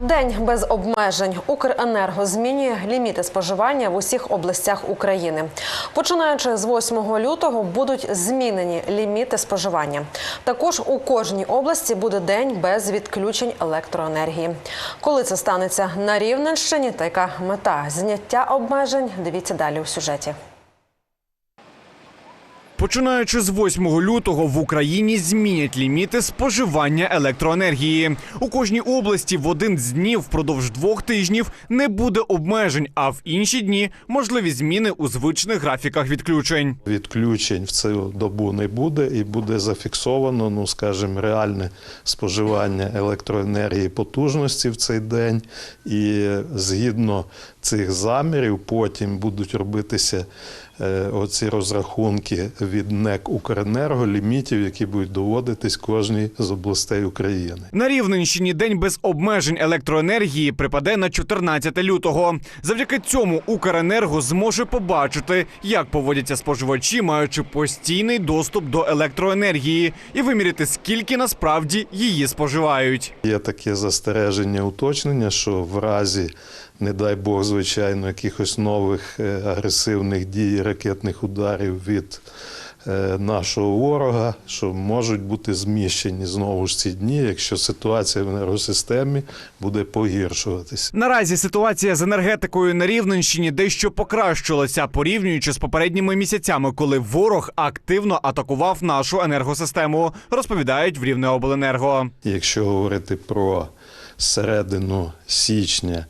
День без обмежень. Укренерго змінює ліміти споживання в усіх областях України. Починаючи з 8 лютого будуть змінені ліміти споживання. Також у кожній області буде день без відключень електроенергії. Коли це станеться на Рівненщині, та яка мета зняття обмежень? Дивіться далі у сюжеті. Починаючи з 8 лютого в Україні змінять ліміти споживання електроенергії. У кожній області в один з днів впродовж двох тижнів не буде обмежень, а в інші дні можливі зміни у звичних графіках відключень. Відключень в цю добу не буде, і буде зафіксовано, ну скажімо, реальне споживання електроенергії потужності в цей день. І згідно цих замірів, потім будуть робитися е, оці розрахунки від НЕК Укренерго, лімітів, які будуть доводитись кожній з областей України. На Рівненщині день без обмежень електроенергії припаде на 14 лютого. Завдяки цьому Укренерго зможе побачити, як поводяться споживачі, маючи постійний доступ до електроенергії, і виміряти, скільки насправді її споживають. Є таке застереження, уточнення, що в разі, не дай Бог, звичайно, якихось нових е, агресивних дій, ракетних ударів від е, нашого ворога, що можуть бути зміщені знову ж ці дні, якщо ситуація в енергосистемі буде погіршуватися. Наразі ситуація з енергетикою на Рівненщині дещо покращилася, порівнюючи з попередніми місяцями, коли ворог активно атакував нашу енергосистему, розповідають в Рівнеобленерго. Якщо говорити про середину січня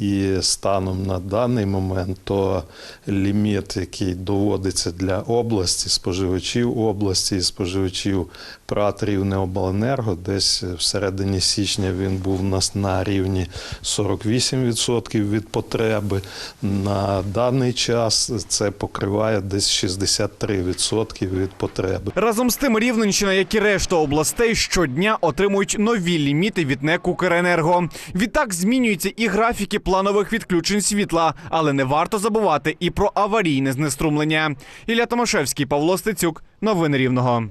і станом на даний момент, то ліміт, який доводиться для області, споживачів області і споживачів ПРАТ Рівнеобленерго, десь в середині січня він був у нас на рівні 48% від потреби. На даний час це покриває десь 63% від потреби. Разом з тим, Рівненщина, як і решта областей, щодня отримують нові ліміти від НЕК «Укренерго». Відтак змінюються і графіки планових відключень світла, але не варто забувати і про аварійне знеструмлення. Ілля Томашевський, Павло Стецюк. Новини Рівного.